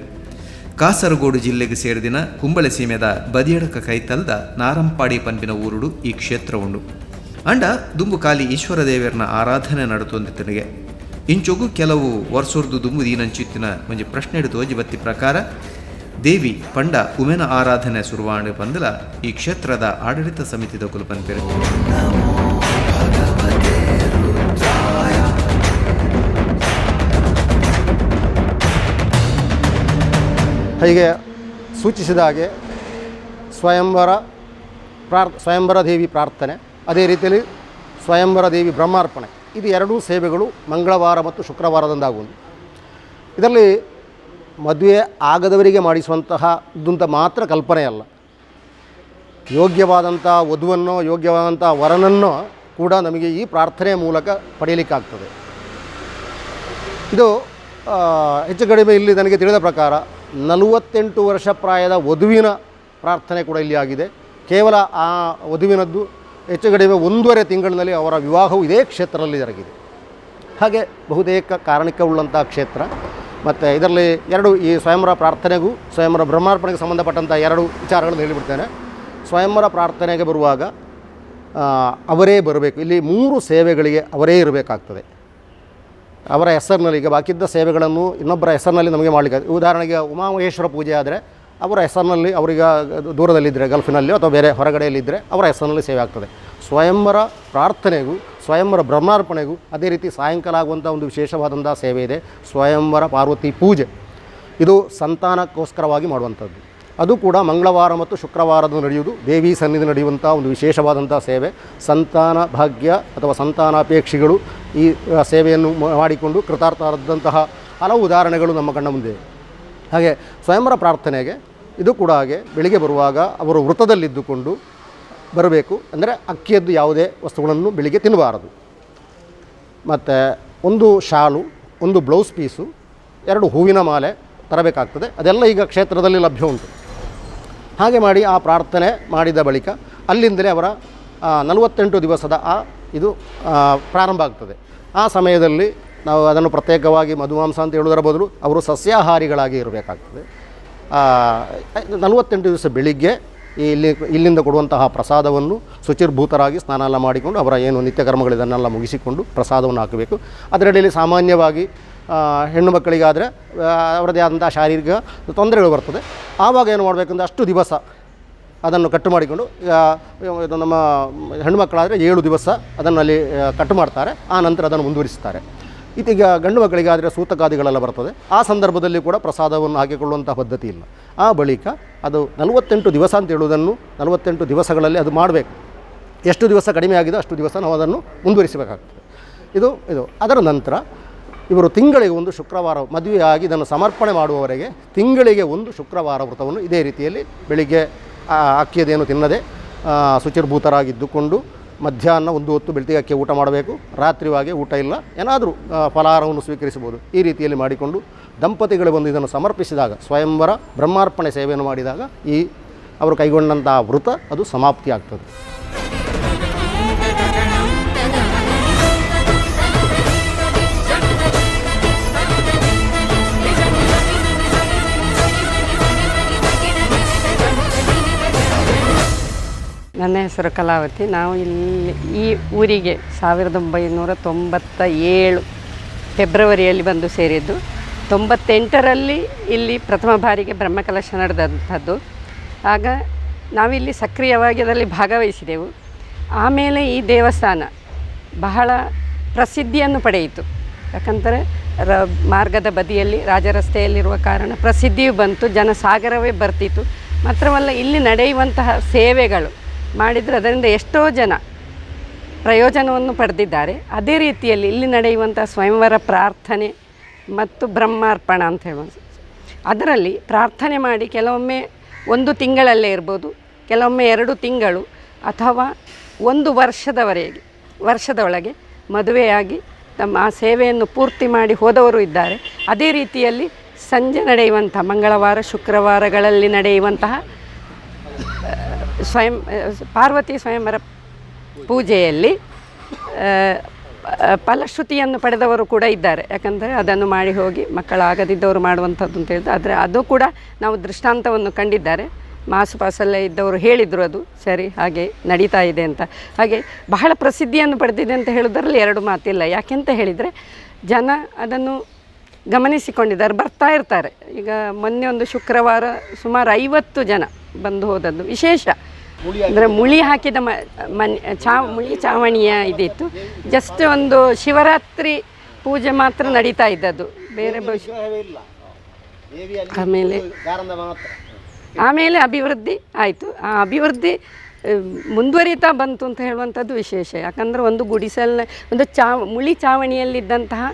ಕಾಸರಗೋಡು ಜಿಲ್ಲೆಗೆ ಸೇರಿದಿನ ಕುಂಬಳೆ ಸೀಮೆದ ಬದಿಯಡಕ ಕೈತಲ್ದ ನಾರಂಪಾಡಿ ಪಂಪಿನ ಊರುಡು ಈ ಕ್ಷೇತ್ರ ಉಂಡು ಅಂಡ ದುಂಬು ಕಾಲಿ ಈಶ್ವರ ದೇವರನ ಆರಾಧನೆ ನಡತೊಂದಿತ್ತನಿಗೆ ಇಂಚೊಗು ಕೆಲವು ವರ್ಷರ್ದು ದುಂಬು ದೀನಂಚಿತ್ತಿನ ಒಂಜಿ ಪ್ರಶ್ನೆ ತೋಜಿ ಬತ್ತಿ ಪ್ರಕಾರ, ದೇವಿ ಪಂಡ ಉಮೆನ ಆರಾಧನೆ ಸುರುವಾಂಡು ಪಂದಲ ಈ ಕ್ಷೇತ್ರದ ಆಡಳಿತ ಸಮಿತಿದ ಕುಲಪಂಪಿರು ಹೀಗೆ ಸೂಚಿಸಿದ ಹಾಗೆ ಸ್ವಯಂವರ ಪ್ರಾರ್, ಸ್ವಯಂವರ ದೇವಿ ಪ್ರಾರ್ಥನೆ. ಅದೇ ರೀತಿಯಲ್ಲಿ ಸ್ವಯಂವರ ದೇವಿ ಬ್ರಹ್ಮಾರ್ಪಣೆ. ಇದು ಎರಡೂ ಸೇವೆಗಳು ಮಂಗಳವಾರ ಮತ್ತು ಶುಕ್ರವಾರದಂದಾಗುವುದು ಇದರಲ್ಲಿ ಮದುವೆ ಆಗದವರಿಗೆ ಮಾಡಿಸುವಂತಹ ಇದಂತ ಮಾತ್ರ ಕಲ್ಪನೆ ಅಲ್ಲ. ಯೋಗ್ಯವಾದಂಥ ವಧುವನ್ನು, ಯೋಗ್ಯವಾದಂಥ ವರನನ್ನು ಕೂಡ ನಮಗೆ ಈ ಪ್ರಾರ್ಥನೆಯ ಮೂಲಕ ಪಡೆಯಲಿಕ್ಕಾಗ್ತದೆ. ಇದು ಹೆಚ್ಚು ಕಡಿಮೆ ಇಲ್ಲಿ ನನಗೆ ತಿಳಿದ ಪ್ರಕಾರ ನಲವತ್ತೆಂಟು ವರ್ಷ ಪ್ರಾಯದ ವಧುವಿನ ಪ್ರಾರ್ಥನೆ ಕೂಡ ಇಲ್ಲಿ ಆಗಿದೆ. ಕೇವಲ ಆ ವಧುವಿನದ್ದು ಹೆಚ್ಚು ಕಡಿಮೆ ಒಂದೂವರೆ ತಿಂಗಳಿನಲ್ಲಿ ಅವರ ವಿವಾಹವು ಇದೇ ಕ್ಷೇತ್ರದಲ್ಲಿ ಜರುಗಿದೆ. ಹಾಗೆ ಬಹುತೇಕ ಕಾರಣಿಕವುಳ್ಳಂಥ ಕ್ಷೇತ್ರ. ಮತ್ತು ಇದರಲ್ಲಿ ಎರಡು ಈ ಸ್ವಯಂವರ ಪ್ರಾರ್ಥನೆಗೂ, ಸ್ವಯಂವರ ಬ್ರಹ್ಮಾರ್ಪಣೆಗೆ ಸಂಬಂಧಪಟ್ಟಂಥ ಎರಡು ವಿಚಾರಗಳನ್ನು ಹೇಳಿಬಿಡ್ತೇನೆ. ಸ್ವಯಂವರ ಪ್ರಾರ್ಥನೆಗೆ ಬರುವಾಗ ಅವರೇ ಬರಬೇಕು. ಇಲ್ಲಿ ಮೂರು ಸೇವೆಗಳಿಗೆ ಅವರೇ ಇರಬೇಕಾಗ್ತದೆ. ಅವರ ಹೆಸರಿನಲ್ಲಿ ಈಗ ಬಾಕಿದ್ದ ಸೇವೆಗಳನ್ನು ಇನ್ನೊಬ್ಬರ ಹೆಸರಿನಲ್ಲಿ ನಮಗೆ ಮಾಡಲಿಕ್ಕೆ ಉದಾಹರಣೆಗೆ ಉಮಾಮಹೇಶ್ವರ ಪೂಜೆ ಆದರೆ ಅವರ ಹೆಸರಿನಲ್ಲಿ ಅವರೀಗ ದೂರದಲ್ಲಿದ್ದರೆ ಗಲ್ಫಿನಲ್ಲಿ ಅಥವಾ ಬೇರೆ ಹೊರಗಡೆಯಲ್ಲಿದ್ದರೆ ಅವರ ಹೆಸರಿನಲ್ಲಿ ಸೇವೆ ಆಗ್ತದೆ. ಸ್ವಯಂವರ ಪ್ರಾರ್ಥನೆಗೂ, ಸ್ವಯಂವರ ಬ್ರಹ್ಮಾರ್ಪಣೆಗೂ ಅದೇ ರೀತಿ ಸಾಯಂಕಾಲ ಆಗುವಂಥ ಒಂದು ವಿಶೇಷವಾದಂಥ ಸೇವೆ ಇದೆ. ಸ್ವಯಂವರ ಪಾರ್ವತಿ ಪೂಜೆ. ಇದು ಸಂತಾನಕ್ಕೋಸ್ಕರವಾಗಿ ಮಾಡುವಂಥದ್ದು. ಅದು ಕೂಡ ಮಂಗಳವಾರ ಮತ್ತು ಶುಕ್ರವಾರದ ನಡೆಯುವುದು. ದೇವಿ ಸನ್ನಿಧಿ ನಡೆಯುವಂಥ ಒಂದು ವಿಶೇಷವಾದಂಥ ಸೇವೆ. ಸಂತಾನ ಭಾಗ್ಯ ಅಥವಾ ಸಂತಾನಾಪೇಕ್ಷಿಗಳು ಈ ಸೇವೆಯನ್ನು ಮಾಡಿಕೊಂಡು ಕೃತಾರ್ಥರಾದಂತಹ ಹಲವು ಉದಾಹರಣೆಗಳು ನಮ್ಮ ಕಣ್ಣ ಮುಂದೆ ಹಾಗೆ ಸ್ವಯಂವರ ಪ್ರಾರ್ಥನೆಗೆ ಇದು ಕೂಡ ಹಾಗೆ ಬೆಳಿಗ್ಗೆ ಬರುವಾಗ ಅವರು ವೃತ್ತದಲ್ಲಿದ್ದುಕೊಂಡು ಬರಬೇಕು. ಅಂದರೆ ಅಕ್ಕಿಯದ್ದು ಯಾವುದೇ ವಸ್ತುಗಳನ್ನು ಬೆಳಿಗ್ಗೆ ತಿನ್ನಬಾರದು. ಮತ್ತು ಒಂದು ಶಾಲು, ಒಂದು ಬ್ಲೌಸ್ ಪೀಸು, ಎರಡು ಹೂವಿನ ಮಾಲೆ ತರಬೇಕಾಗ್ತದೆ. ಅದೆಲ್ಲ ಈಗ ಕ್ಷೇತ್ರದಲ್ಲಿ ಲಭ್ಯ ಉಂಟು. ಹಾಗೆ ಮಾಡಿ ಆ ಪ್ರಾರ್ಥನೆ ಮಾಡಿದ ಬಳಿಕ ಅಲ್ಲಿಂದಲೇ ಅವರ ನಲವತ್ತೆಂಟು ದಿವಸದ ಆ, ಇದು ಪ್ರಾರಂಭ ಆಗ್ತದೆ. ಆ ಸಮಯದಲ್ಲಿ ನಾವು ಅದನ್ನು ಪ್ರತ್ಯೇಕವಾಗಿ ಮಧುಮಾಂಸ ಅಂತ ಹೇಳುವುದರ ಬದಲು ಅವರು ಸಸ್ಯಾಹಾರಿಗಳಾಗಿ ಇರಬೇಕಾಗ್ತದೆ. ನಲವತ್ತೆಂಟು ದಿವಸ ಬೆಳಿಗ್ಗೆ ಇಲ್ಲಿ, ಇಲ್ಲಿಂದ ಕೊಡುವಂತಹ ಪ್ರಸಾದವನ್ನು ಶುಚಿರ್ಭೂತರಾಗಿ ಸ್ನಾನ ಎಲ್ಲ ಮಾಡಿಕೊಂಡು ಅವರ ಏನು ನಿತ್ಯ ಕರ್ಮಗಳಿದನ್ನೆಲ್ಲ ಮುಗಿಸಿಕೊಂಡು ಪ್ರಸಾದವನ್ನು ಹಾಕಬೇಕು. ಅದರಡಿಯಲ್ಲಿ ಸಾಮಾನ್ಯವಾಗಿ ಹೆಣ್ಣು ಮಕ್ಕಳಿಗಾದರೆ ಅವರದೇ ಆದಂಥ ಶಾರೀರಿಕ ತೊಂದರೆಗಳು ಬರ್ತದೆ. ಆವಾಗ ಏನು ಮಾಡಬೇಕಂದ್ರೆ ಅಷ್ಟು ದಿವಸ ಅದನ್ನು ಕಟ್ಟು ಮಾಡಿಕೊಂಡು ಇದು ನಮ್ಮ ಹೆಣ್ಣುಮಕ್ಕಳಾದರೆ ಏಳು ದಿವಸ ಅದನ್ನು ಅಲ್ಲಿ ಕಟ್ಟು ಮಾಡ್ತಾರೆ. ಆ ನಂತರ ಅದನ್ನು ಮುಂದುವರಿಸ್ತಾರೆ. ಇದೀಗ ಗಂಡು ಮಕ್ಕಳಿಗಾದರೆ ಸೂತಕಾದಿಗಳೆಲ್ಲ ಬರ್ತದೆ. ಆ ಸಂದರ್ಭದಲ್ಲಿ ಕೂಡ ಪ್ರಸಾದವನ್ನು ಹಾಕಿಕೊಳ್ಳುವಂಥ ಪದ್ಧತಿ ಇಲ್ಲ. ಆ ಬಳಿಕ ಅದು ನಲವತ್ತೆಂಟು ದಿವಸ ಅಂತ ಹೇಳುವುದನ್ನು ನಲವತ್ತೆಂಟು ದಿವಸಗಳಲ್ಲಿ ಅದು ಮಾಡಬೇಕು. ಎಷ್ಟು ದಿವಸ ಕಡಿಮೆ ಆಗಿದೆ ಅಷ್ಟು ದಿವಸ ನಾವು ಅದನ್ನು ಮುಂದುವರಿಸಬೇಕಾಗ್ತದೆ. ಇದು ಇದು. ಅದರ ನಂತರ ಇವರು ತಿಂಗಳಿಗೆ ಒಂದು ಶುಕ್ರವಾರ ಮದುವೆಯಾಗಿ ಇದನ್ನು ಸಮರ್ಪಣೆ ಮಾಡುವವರೆಗೆ ತಿಂಗಳಿಗೆ ಒಂದು ಶುಕ್ರವಾರ ವ್ರತವನ್ನು ಇದೇ ರೀತಿಯಲ್ಲಿ ಬೆಳಿಗ್ಗೆ ಅಕ್ಕಿಯದೇನು ತಿನ್ನದೆ ಶುಚಿರ್ಭೂತರಾಗಿದ್ದುಕೊಂಡು ಮಧ್ಯಾಹ್ನ ಒಂದು ಹೊತ್ತು ಬೆಳ್ತಿಗೆ ಅಕ್ಕಿ ಊಟ ಮಾಡಬೇಕು. ರಾತ್ರಿವಾಗೆ ಊಟ ಇಲ್ಲ. ಏನಾದರೂ ಫಲಹಾರವನ್ನು ಸ್ವೀಕರಿಸಬಹುದು. ಈ ರೀತಿಯಲ್ಲಿ ಮಾಡಿಕೊಂಡು ದಂಪತಿಗಳು ಬಂದು ಇದನ್ನು ಸಮರ್ಪಿಸಿದಾಗ, ಸ್ವಯಂವರ ಬ್ರಹ್ಮಾರ್ಪಣೆ ಸೇವೆಯನ್ನು ಮಾಡಿದಾಗ ಈ ಅವರು ಕೈಗೊಂಡಂತಹ ವೃತ ಅದು ಸಮಾಪ್ತಿ ನನ್ನ ಹೆಸರು ಕಲಾವತಿ. ನಾವು ಇಲ್ಲಿ ಈ ಊರಿಗೆ ಸಾವಿರದ ಒಂಬೈನೂರ ತೊಂಬತ್ತ ಏಳು ಫೆಬ್ರವರಿಯಲ್ಲಿ ಬಂದು ಸೇರಿದ್ದು. ತೊಂಬತ್ತೆಂಟರಲ್ಲಿ ಇಲ್ಲಿ ಪ್ರಥಮ ಬಾರಿಗೆ ಬ್ರಹ್ಮಕಲಶ ನಡೆದಂಥದ್ದು. ಆಗ ನಾವಿಲ್ಲಿ ಸಕ್ರಿಯವಾಗಿ ಅದರಲ್ಲಿ ಭಾಗವಹಿಸಿದೆವು. ಆಮೇಲೆ ಈ ದೇವಸ್ಥಾನ ಬಹಳ ಪ್ರಸಿದ್ಧಿಯನ್ನು ಪಡೆಯಿತು. ಯಾಕಂದರೆ ರ ಮಾರ್ಗದ ಬದಿಯಲ್ಲಿ ರಾಜರಸ್ತೆಯಲ್ಲಿರುವ ಕಾರಣ ಪ್ರಸಿದ್ಧಿಯೂ ಬಂತು, ಜನಸಾಗರವೇ ಬರ್ತಿತ್ತು. ಮಾತ್ರವಲ್ಲ, ಇಲ್ಲಿ ನಡೆಯುವಂತಹ ಸೇವೆಗಳು ಮಾಡಿದರೆ ಅದರಿಂದ ಎಷ್ಟೋ ಜನ ಪ್ರಯೋಜನವನ್ನು ಪಡೆದಿದ್ದಾರೆ. ಅದೇ ರೀತಿಯಲ್ಲಿ ಇಲ್ಲಿ ನಡೆಯುವಂಥ ಸ್ವಯಂವರ ಪ್ರಾರ್ಥನೆ ಮತ್ತು ಬ್ರಹ್ಮಾರ್ಪಣ ಅಂತ ಹೇಳುವಂಥ ಅದರಲ್ಲಿ ಪ್ರಾರ್ಥನೆ ಮಾಡಿ ಕೆಲವೊಮ್ಮೆ ಒಂದು ತಿಂಗಳಲ್ಲೇ ಇರ್ಬೋದು, ಕೆಲವೊಮ್ಮೆ ಎರಡು ತಿಂಗಳು ಅಥವಾ ಒಂದು ವರ್ಷದವರೆಗೆ ವರ್ಷದ ಒಳಗೆ ಮದುವೆಯಾಗಿ ತಮ್ಮ ಆ ಸೇವೆಯನ್ನು ಪೂರ್ತಿ ಮಾಡಿ ಹೋದವರು ಇದ್ದಾರೆ. ಅದೇ ರೀತಿಯಲ್ಲಿ ಸಂಜೆ ನಡೆಯುವಂಥ ಮಂಗಳವಾರ, ಶುಕ್ರವಾರಗಳಲ್ಲಿ ನಡೆಯುವಂತಹ ಸ್ವಯಂ, ಪಾರ್ವತಿ ಸ್ವಯಂವರ ಪೂಜೆಯಲ್ಲಿ ಫಲಶ್ರುತಿಯನ್ನು ಪಡೆದವರು ಕೂಡ ಇದ್ದಾರೆ. ಯಾಕಂದರೆ ಅದನ್ನು ಮಾಡಿ ಹೋಗಿ ಮಕ್ಕಳಾಗದಿದ್ದವರು ಮಾಡುವಂಥದ್ದು ಅಂತ ಹೇಳಿದ್ರು. ಆದರೆ ಅದು ಕೂಡ ನಾವು ದೃಷ್ಟಾಂತವನ್ನು ಕಂಡಿದ್ದಾರೆ. ಮಾಸುಪಾಸಲ್ಲೇ ಇದ್ದವರು ಹೇಳಿದರು ಅದು. ಸರಿ, ಹಾಗೆ ನಡೀತಾ ಇದೆ ಅಂತ. ಹಾಗೆ ಬಹಳ ಪ್ರಸಿದ್ಧಿಯನ್ನು ಪಡೆದಿದೆ ಅಂತ ಹೇಳೋದ್ರಲ್ಲಿ ಎರಡು ಮಾತಿಲ್ಲ. ಯಾಕೆಂತ ಹೇಳಿದರೆ, ಜನ ಅದನ್ನು ಗಮನಿಸಿಕೊಂಡಿದ್ದಾರೆ, ಬರ್ತಾ ಇರ್ತಾರೆ. ಈಗ ಮೊನ್ನೆ ಒಂದು ಶುಕ್ರವಾರ ಸುಮಾರು ಐವತ್ತು ಜನ ಬಂದು ಹೋದದ್ದು. ವಿಶೇಷ. ಅಂದರೆ ಮುಳಿ ಹಾಕಿದ ಮನೆ ಚಾ ಮುಳಿ ಚಾವಣಿಯ ಇದಿತ್ತು. ಜಸ್ಟ್ ಒಂದು ಶಿವರಾತ್ರಿ ಪೂಜೆ ಮಾತ್ರ ನಡೀತಾ ಇದ್ದದ್ದು. ಬೇರೆ ಆಮೇಲೆ ಆಮೇಲೆ ಅಭಿವೃದ್ಧಿ ಆಯಿತು. ಆ ಅಭಿವೃದ್ಧಿ ಮುಂದುವರಿತಾ ಬಂತು ಅಂತ ಹೇಳುವಂಥದ್ದು ವಿಶೇಷ. ಯಾಕಂದರೆ ಒಂದು ಗುಡಿಸಲ್ನ ಒಂದು ಚಾ ಮುಳಿ ಚಾವಣಿಯಲ್ಲಿದ್ದಂತಹ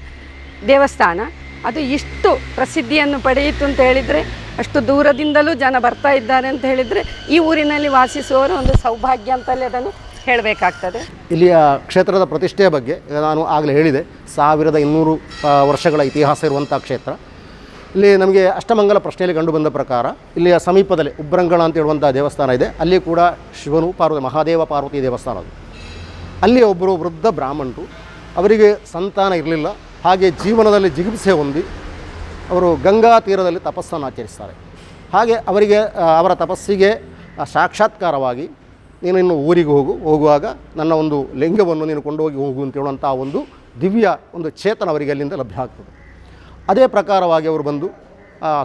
ದೇವಸ್ಥಾನ ಅದು ಇಷ್ಟು ಪ್ರಸಿದ್ಧಿಯನ್ನು ಪಡೆಯಿತು ಅಂತ ಹೇಳಿದರೆ ಅಷ್ಟು ದೂರದಿಂದಲೂ ಜನ ಬರ್ತಾ ಇದ್ದಾರೆ ಅಂತ ಹೇಳಿದರೆ ಈ ಊರಿನಲ್ಲಿ ವಾಸಿಸುವವರು ಒಂದು ಸೌಭಾಗ್ಯ ಅಂತಲೇ ಅದನ್ನು ಹೇಳಬೇಕಾಗ್ತದೆ. ಇಲ್ಲಿಯ ಕ್ಷೇತ್ರದ ಪ್ರತಿಷ್ಠೆಯ ಬಗ್ಗೆ ನಾನು ಆಗಲೇ ಹೇಳಿದೆ. ಸಾವಿರದ ಇನ್ನೂರು ವರ್ಷಗಳ ಇತಿಹಾಸ ಇರುವಂಥ ಕ್ಷೇತ್ರ. ಇಲ್ಲಿ ನಮಗೆ ಅಷ್ಟಮಂಗಲ ಪ್ರಶ್ನೆಯಲ್ಲಿ ಕಂಡುಬಂದ ಪ್ರಕಾರ ಇಲ್ಲಿಯ ಸಮೀಪದಲ್ಲಿ ಉಬ್ರಂಗಣ ಅಂತ ಹೇಳುವಂಥ ದೇವಸ್ಥಾನ ಇದೆ. ಅಲ್ಲಿ ಕೂಡ ಶಿವನು ಪಾರ್ವತಿ, ಮಹಾದೇವ ಪಾರ್ವತಿ ದೇವಸ್ಥಾನ ಅದು. ಅಲ್ಲಿ ಒಬ್ಬರು ವೃದ್ಧ ಬ್ರಾಹ್ಮಣರು. ಅವರಿಗೆ ಸಂತಾನ ಇರಲಿಲ್ಲ. ಹಾಗೆ ಜೀವನದಲ್ಲಿ ಜಿಗುಪ್ಸೆ ಹೊಂದಿ ಅವರು ಗಂಗಾ ತೀರದಲ್ಲಿ ತಪಸ್ಸನ್ನು ಆಚರಿಸ್ತಾರೆ. ಹಾಗೆ ಅವರಿಗೆ ಅವರ ತಪಸ್ಸಿಗೆ ಸಾಕ್ಷಾತ್ಕಾರವಾಗಿ ನೀನು ಇನ್ನು ಊರಿಗೆ ಹೋಗು, ಹೋಗುವಾಗ ನನ್ನ ಒಂದು ಲಿಂಗವನ್ನು ನೀನು ಕೊಂಡೋಗಿ ಹೋಗು ಅಂತ ಹೇಳುವಂಥ ಒಂದು ದಿವ್ಯ ಒಂದು ಚೇತನ ಅವರಿಗೆ ಅಲ್ಲಿಂದ ಲಭ್ಯ ಆಗ್ತದೆ. ಅದೇ ಪ್ರಕಾರವಾಗಿ ಅವರು ಬಂದು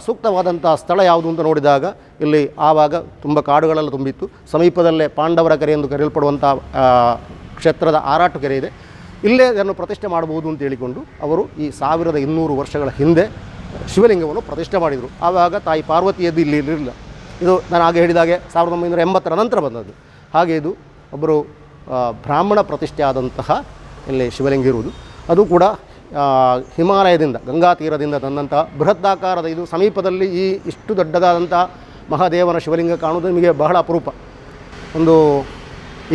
ಸೂಕ್ತವಾದಂಥ ಸ್ಥಳ ಯಾವುದು ಅಂತ ನೋಡಿದಾಗ ಇಲ್ಲಿ ಆವಾಗ ತುಂಬ ಕಾಡುಗಳೆಲ್ಲ ತುಂಬಿತ್ತು. ಸಮೀಪದಲ್ಲೇ ಪಾಂಡವರ ಕೆರೆ ಎಂದು ಕರೆಯಲ್ಪಡುವಂಥ ಕ್ಷೇತ್ರದ ಆರಾಟು ಕೆರೆ ಇದೆ. ಇಲ್ಲೇ ಇದನ್ನು ಪ್ರತಿಷ್ಠೆ ಮಾಡಬಹುದು ಅಂತ ಹೇಳಿಕೊಂಡು ಅವರು ಈ ಸಾವಿರದ ಇನ್ನೂರು ವರ್ಷಗಳ ಹಿಂದೆ ಶಿವಲಿಂಗವನ್ನು ಪ್ರತಿಷ್ಠೆ ಮಾಡಿದರು. ಆವಾಗ ತಾಯಿ ಪಾರ್ವತಿಯದ್ದು ಇಲ್ಲಿ ಇರಲಿಲ್ಲ. ಇದು ನಾನು ಹಾಗೆ ಹೇಳಿದಾಗೆ ಸಾವಿರದ ಒಂಬೈನೂರ ಎಂಬತ್ತರ ನಂತರ ಬಂದದ್ದು. ಹಾಗೆ ಇದು ಒಬ್ಬರು ಬ್ರಾಹ್ಮಣ ಪ್ರತಿಷ್ಠೆ ಆದಂತಹ ಇಲ್ಲಿ ಶಿವಲಿಂಗ ಇರುವುದು. ಅದು ಕೂಡ ಹಿಮಾಲಯದಿಂದ, ಗಂಗಾ ತೀರದಿಂದ ತಂದಂತಹ ಬೃಹದಾಕಾರದ ಇದು ಸಮೀಪದಲ್ಲಿ ಈ ಇಷ್ಟು ದೊಡ್ಡದಾದಂಥ ಮಹಾದೇವನ ಶಿವಲಿಂಗ ಕಾಣುವುದು ನಿಮಗೆ ಬಹಳ ಅಪರೂಪ. ಒಂದು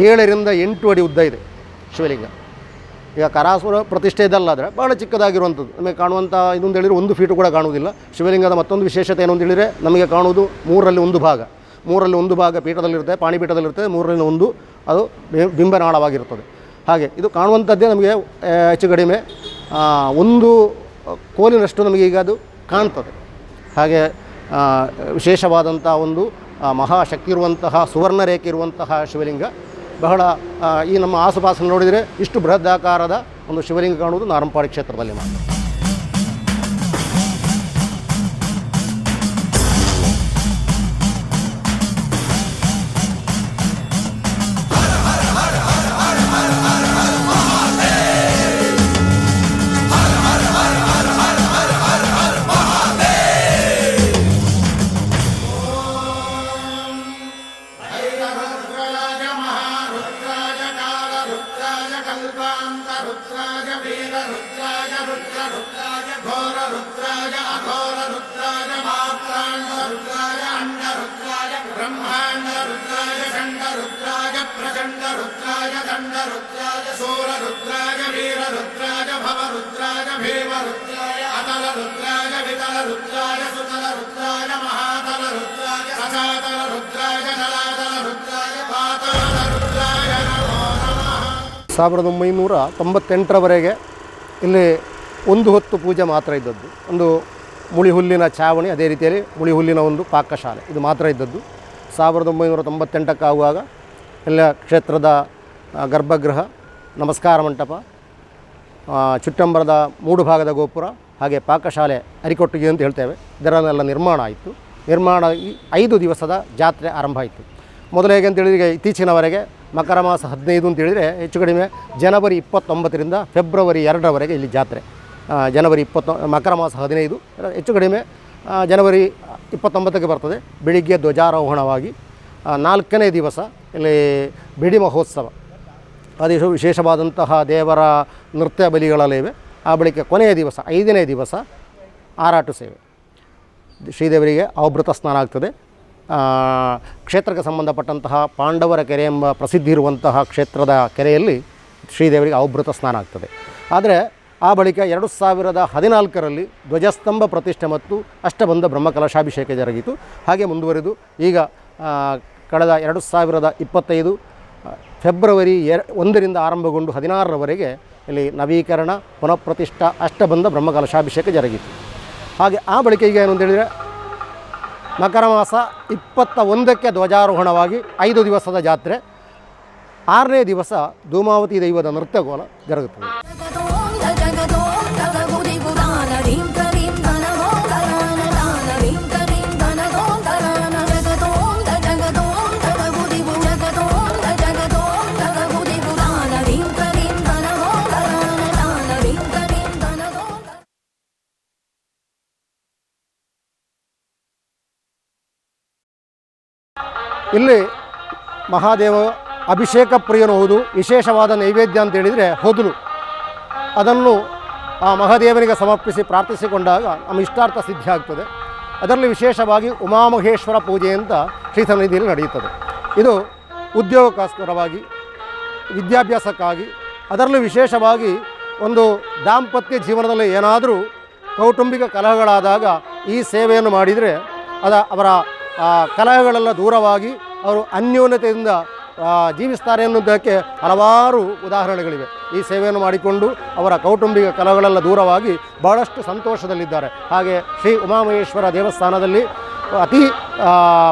ಏಳರಿಂದ ಎಂಟು ಅಡಿ ಉದ್ದ ಇದೆ ಶಿವಲಿಂಗ. ಈಗ ಕರಾಸುರ ಪ್ರತಿಷ್ಠೆ ಇದಲ್ಲಾದರೆ ಭಾಳ ಚಿಕ್ಕದಾಗಿರುವಂಥದ್ದು. ನಮಗೆ ಕಾಣುವಂಥ ಇದೊಂದು ಹೇಳಿದರೆ ಒಂದು ಫೀಟು ಕೂಡ ಕಾಣುವುದಿಲ್ಲ. ಶಿವಲಿಂಗದ ಮತ್ತೊಂದು ವಿಶೇಷತೆ ಏನು ಅಂತ ಹೇಳಿದರೆ ನಮಗೆ ಕಾಣುವುದು ಮೂರರಲ್ಲಿ ಒಂದು ಭಾಗ. ಮೂರರಲ್ಲಿ ಒಂದು ಭಾಗ ಪೀಠದಲ್ಲಿರುತ್ತೆ, ಪಾಣಿಪೀಠದಲ್ಲಿರುತ್ತೆ, ಮೂರರಲ್ಲಿ ಒಂದು, ಅದು ಬಿಂಬನಾಳವಾಗಿರುತ್ತದೆ. ಹಾಗೆ ಇದು ಕಾಣುವಂಥದ್ದೇ ನಮಗೆ ಹೆಚ್ಚು ಕಡಿಮೆ ಒಂದು ಕೋಲಿನಷ್ಟು ನಮಗೆ ಈಗ ಅದು ಕಾಣ್ತದೆ. ಹಾಗೆ ವಿಶೇಷವಾದಂಥ ಒಂದು ಮಹಾಶಕ್ತಿ ಇರುವಂತಹ ಸುವರ್ಣ ರೇಖೆ ಇರುವಂತಹ ಶಿವಲಿಂಗ ಬಹಳ ಈ ನಮ್ಮ ಆಸುಪಾಸು ನೋಡಿದರೆ ಇಷ್ಟು ಬೃಹದಾಕಾರದ ಒಂದು ಶಿವಲಿಂಗ ಕಾಣುವುದು ನಾರಂಪಾಡಿ ಕ್ಷೇತ್ರದಲ್ಲಿ ಮಾತ್ರ. ಸಾವಿರದ ಒಂಬೈನೂರ ತೊಂಬತ್ತೆಂಟರವರೆಗೆ ಇಲ್ಲಿ ಒಂದು ಹೊತ್ತು ಪೂಜೆ ಮಾತ್ರ ಇದ್ದದ್ದು ಒಂದು ಮುಳಿಹುಲ್ಲಿನ ಚಾವಣಿ ಅದೇ ರೀತಿಯಲ್ಲಿ ಮುಳಿಹುಲ್ಲಿನ ಒಂದು ಪಾಕಶಾಲೆ ಇದು ಮಾತ್ರ ಇದ್ದದ್ದು ಸಾವಿರದ ಒಂಬೈನೂರ ತೊಂಬತ್ತೆಂಟಕ್ಕಾಗುವಾಗ ಎಲ್ಲ ಕ್ಷೇತ್ರದ ಗರ್ಭಗೃಹ ನಮಸ್ಕಾರ ಮಂಟಪ ಚುಟ್ಟಂಬರದ ಮೂಡು ಭಾಗದ ಗೋಪುರ ಹಾಗೆ ಪಾಕಶಾಲೆ ಅರಿಕೊಟ್ಟಿಗೆ ಅಂತ ಹೇಳ್ತೇವೆ ಇದರನ್ನೆಲ್ಲ ನಿರ್ಮಾಣ ಆಯಿತು ನಿರ್ಮಾಣ ಐದು ದಿವಸದ ಜಾತ್ರೆ ಆರಂಭ ಆಯಿತು ಮೊದಲು ಹೇಗೆ ಅಂತೇಳಿದ್ರೆ ಇತ್ತೀಚಿನವರೆಗೆ ಮಕರ ಮಾಸ ಹದಿನೈದು ಅಂತೇಳಿದರೆ ಹೆಚ್ಚು ಕಡಿಮೆ ಜನವರಿ ಇಪ್ಪತ್ತೊಂಬತ್ತರಿಂದ ಫೆಬ್ರವರಿ ಎರಡರವರೆಗೆ ಇಲ್ಲಿ ಜಾತ್ರೆ. ಜನವರಿ ಇಪ್ಪತ್ತೊ, ಮಕರ ಮಾಸ ಹದಿನೈದು, ಹೆಚ್ಚು ಕಡಿಮೆ ಜನವರಿ ಇಪ್ಪತ್ತೊಂಬತ್ತಕ್ಕೆ ಬರ್ತದೆ. ಬೆಳಿಗ್ಗೆ ಧ್ವಜಾರೋಹಣವಾಗಿ ನಾಲ್ಕನೇ ದಿವಸ ಇಲ್ಲಿ ಬಿಡಿ ಮಹೋತ್ಸವ. ಅದು ವಿಶೇಷವಾದಂತಹ ದೇವರ ನೃತ್ಯ ಬಲಿಗಳೆಲ್ಲ ಇವೆ ಆ ಬಳಿಕ ಕೊನೆಯ ದಿವಸ, ಐದನೇ ದಿವಸ ಆರಾಟು ಸೇವೆ. ಶ್ರೀದೇವರಿಗೆ ಅವಭೃತ ಸ್ನಾನ ಆಗ್ತದೆ. ಕ್ಷೇತ್ರಕ್ಕೆ ಸಂಬಂಧಪಟ್ಟಂತಹ ಪಾಂಡವರ ಕೆರೆ ಎಂಬ ಪ್ರಸಿದ್ಧಿ ಇರುವಂತಹ ಕ್ಷೇತ್ರದ ಕೆರೆಯಲ್ಲಿ ಶ್ರೀದೇವರಿಗೆ ಅವಭೃತ ಸ್ನಾನ ಆಗ್ತದೆ. ಆದರೆ ಆ ಬಳಿಕ ಎರಡು ಸಾವಿರದ ಹದಿನಾಲ್ಕರಲ್ಲಿ ಧ್ವಜಸ್ತಂಭ ಪ್ರತಿಷ್ಠೆ ಮತ್ತು ಅಷ್ಟಬಂಧ ಬ್ರಹ್ಮಕಲಶಾಭಿಷೇಕ ಜರುಗಿತು. ಹಾಗೆ ಮುಂದುವರೆದು ಈಗ ಕಳೆದ ಎರಡು ಸಾವಿರದ ಇಪ್ಪತ್ತೈದು ಫೆಬ್ರವರಿ ಎರ, ಒಂದರಿಂದ ಆರಂಭಗೊಂಡು ಹದಿನಾರರವರೆಗೆ ಇಲ್ಲಿ ನವೀಕರಣ, ಪುನಃಪ್ರತಿಷ್ಠಾ, ಅಷ್ಟಬಂಧ ಬ್ರಹ್ಮಕಲಶಾಭಿಷೇಕ ಜರುಗಿತು. ಹಾಗೆ ಆ ಬಳಿಕ ಈಗ ಏನು ಅಂತ ಹೇಳಿದರೆ ಮಕರ ಮಾಸ ಇಪ್ಪತ್ತ ಒಂದಕ್ಕೆ ಧ್ವಜಾರೋಹಣವಾಗಿ ಐದು ದಿವಸದ ಜಾತ್ರೆ. ಆರನೇ ದಿವಸ ಧೂಮಾವತಿ ದೈವದ ನೃತ್ಯಗೋಲ ಜರುಗುತ್ತದೆ. ಇಲ್ಲಿ ಮಹಾದೇವ ಅಭಿಷೇಕ ಪ್ರಿಯನು ಹೌದು, ವಿಶೇಷವಾದ ನೈವೇದ್ಯ ಅಂತ ಹೇಳಿದರೆ ಹೊದಲು. ಅದನ್ನು ಆ ಮಹಾದೇವನಿಗೆ ಸಮರ್ಪಿಸಿ ಪ್ರಾರ್ಥಿಸಿಕೊಂಡಾಗ ನಮ್ಮ ಇಷ್ಟಾರ್ಥ ಸಿದ್ಧಿ ಆಗ್ತದೆ. ಅದರಲ್ಲಿ ವಿಶೇಷವಾಗಿ ಉಮಾಮಹೇಶ್ವರ ಪೂಜೆ ಅಂತ ಶ್ರೀಸನ್ನಿಧಿಯಲ್ಲಿ ನಡೆಯುತ್ತದೆ. ಇದು ಉದ್ಯೋಗಕ್ಕೋಸ್ಕರವಾಗಿ, ವಿದ್ಯಾಭ್ಯಾಸಕ್ಕಾಗಿ, ಅದರಲ್ಲೂ ವಿಶೇಷವಾಗಿ ಒಂದು ದಾಂಪತ್ಯ ಜೀವನದಲ್ಲಿ ಏನಾದರೂ ಕೌಟುಂಬಿಕ ಕಲಹಗಳಾದಾಗ ಈ ಸೇವೆಯನ್ನು ಮಾಡಿದರೆ ಅದ ಅವರ ಕಲಹಗಳೆಲ್ಲ ದೂರವಾಗಿ ಅವರು ಅನ್ಯೋನ್ಯತೆಯಿಂದ ಆ, ಜೀವಿಸ್ತಾರೆ ಅನ್ನೋದಕ್ಕೆ ಹಲವಾರು ಉದಾಹರಣೆಗಳಿವೆ. ಈ ಸೇವೆಯನ್ನು ಮಾಡಿಕೊಂಡು ಅವರ ಕೌಟುಂಬಿಕ ಕಲಹಗಳೆಲ್ಲ ದೂರವಾಗಿ ಬಹಳಷ್ಟು ಸಂತೋಷದಲ್ಲಿದ್ದಾರೆ. ಹಾಗೆ ಶ್ರೀ ಉಮಾಮಹೇಶ್ವರ ದೇವಸ್ಥಾನದಲ್ಲಿ ಅತಿ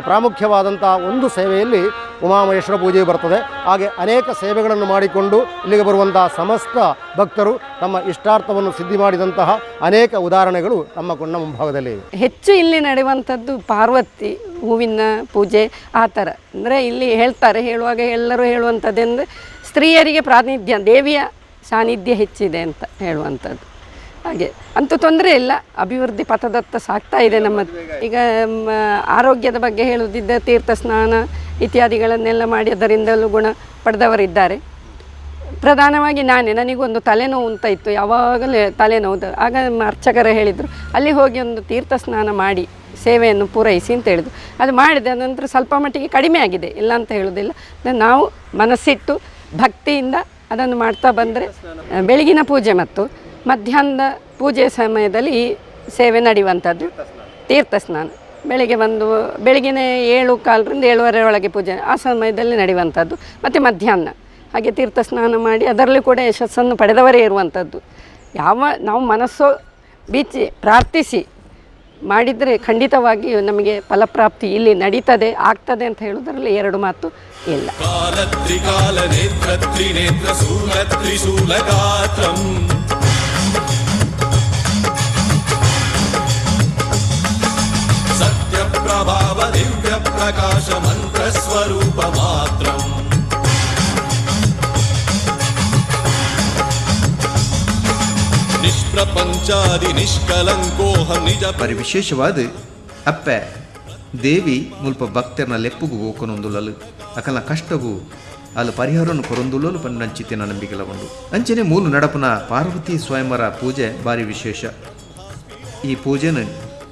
ಪ್ರಾಮುಖ್ಯವಾದಂಥ ಒಂದು ಸೇವೆಯಲ್ಲಿ ಉಮಾಮಹೇಶ್ವರ ಪೂಜೆ ಬರ್ತದೆ. ಹಾಗೆ ಅನೇಕ ಸೇವೆಗಳನ್ನು ಮಾಡಿಕೊಂಡು ಇಲ್ಲಿಗೆ ಬರುವಂಥ ಸಮಸ್ತ ಭಕ್ತರು ತಮ್ಮ ಇಷ್ಟಾರ್ಥವನ್ನು ಸಿದ್ಧಿ ಮಾಡಿದಂತಹ ಅನೇಕ ಉದಾಹರಣೆಗಳು ನಮ್ಮ ಕೊಂಡ ಮುಂಭಾಗದಲ್ಲಿ ಇವೆ. ಹೆಚ್ಚು ಇಲ್ಲಿ ನಡೆಯುವಂಥದ್ದು ಪಾರ್ವತಿ, ಹೂವಿನ ಪೂಜೆ, ಆ ಥರ. ಅಂದರೆ ಇಲ್ಲಿ ಹೇಳ್ತಾರೆ, ಹೇಳುವಾಗ ಎಲ್ಲರೂ ಹೇಳುವಂಥದ್ದೆಂದರೆ ಸ್ತ್ರೀಯರಿಗೆ ಪ್ರಾತಿನಿಧ್ಯ, ದೇವಿಯ ಸಾನ್ನಿಧ್ಯ ಹೆಚ್ಚಿದೆ ಅಂತ ಹೇಳುವಂಥದ್ದು. ಹಾಗೆ. ಅಂತೂ ತೊಂದರೆ ಇಲ್ಲ. ಅಭಿವೃದ್ಧಿ ಪಥದತ್ತ ಸಾಗ್ತಾ ಇದೆ ನಮ್ಮ ಈಗ ಆರೋಗ್ಯದ ಬಗ್ಗೆ ಹೇಳುವುದಿದ್ದ ತೀರ್ಥ ಸ್ನಾನ ಇತ್ಯಾದಿಗಳನ್ನೆಲ್ಲ ಮಾಡಿ ಅದರಿಂದಲೂ ಗುಣ ಪಡೆದವರಿದ್ದಾರೆ. ಪ್ರಧಾನವಾಗಿ ನಾನೇ. ನನಗೊಂದು ತಲೆನೋವು ಅಂತ ಇತ್ತು. ಯಾವಾಗಲೂ ತಲೆನೋವು ಆಗ ಅರ್ಚಕರು ಹೇಳಿದರು, ಅಲ್ಲಿ ಹೋಗಿ ಒಂದು ತೀರ್ಥ ಸ್ನಾನ ಮಾಡಿ, ಸೇವೆಯನ್ನು ಪೂರೈಸಿ ಅಂತ ಹೇಳಿದ್ರು. ಅದು ಮಾಡಿದ ನಂತರ ಸ್ವಲ್ಪ ಮಟ್ಟಿಗೆ ಕಡಿಮೆ ಆಗಿದೆ. ಇಲ್ಲ ಅಂತ ಹೇಳೋದಿಲ್ಲ. ನಾವು ಮನಸ್ಸಿಟ್ಟು ಭಕ್ತಿಯಿಂದ ಅದನ್ನು ಮಾಡ್ತಾ ಬಂದರೆ, ಬೆಳಗಿನ ಪೂಜೆ ಮತ್ತು ಮಧ್ಯಾಹ್ನದ ಪೂಜೆ ಸಮಯದಲ್ಲಿ ಸೇವೆ ನಡೆಯುವಂಥದ್ದು. ತೀರ್ಥ ಸ್ನಾನ. ಬೆಳಿಗ್ಗೆ ಬಂದು ಬೆಳಗಿನ ಏಳು ಕಾಲರಿಂದ ಏಳುವರೆ ಒಳಗೆ ಪೂಜೆ, ಆ ಸಮಯದಲ್ಲಿ ನಡೆಯುವಂಥದ್ದು. ಮತ್ತು ಮಧ್ಯಾಹ್ನ. ಹಾಗೆ ತೀರ್ಥ ಸ್ನಾನ ಮಾಡಿ ಅದರಲ್ಲೂ ಕೂಡ ಯಶಸ್ಸನ್ನು ಪಡೆದವರೇ ಇರುವಂಥದ್ದು. ಯಾವ, ನಾವು ಮನಸ್ಸು ಬೀಚಿ ಪ್ರಾರ್ಥಿಸಿ ಮಾಡಿದರೆ ಖಂಡಿತವಾಗಿಯೂ ನಮಗೆ ಫಲಪ್ರಾಪ್ತಿ ಇಲ್ಲಿ ನಡೀತದೆ, ಆಗ್ತದೆ ಅಂತ ಹೇಳೋದರಲ್ಲಿ ಎರಡು ಮಾತು ಇಲ್ಲ. प्रभाव दिव्यप्रकाश मन्त्रस्वरूपमात्रम् ನಿಷ್ಪ್ರಪಂಚಾದಿ ನಿಷ್ಕಲಂಕೋಹಂ ನಿಜ ಪರಿ ವಿಶೇಷವಾದ ಅಪ್ಪೆ, ದೇವಿ ಮುಲ್ಪ ಭಕ್ತರನ ಲೆಪ್ಪುಗು ಓಕನೊಂದುಲಲು ಅಕಲ ಕಷ್ಟವು ಅಲ್ಲ ಪರಿಹಾರವನ್ನು ಕೊರೊಂದುಲಲು ಪಂಡಂಚಿತಿನ ನಂಬಿಕೆಲ ಉಂಡು ಅಂಚನೆ ಮೂಲು ನಡಪನ ಪಾರ್ವತಿ ಸ್ವಯಂವರ ಪೂಜೆ ಭಾರಿ ವಿಶೇಷ. ಈ ಪೂಜೆನ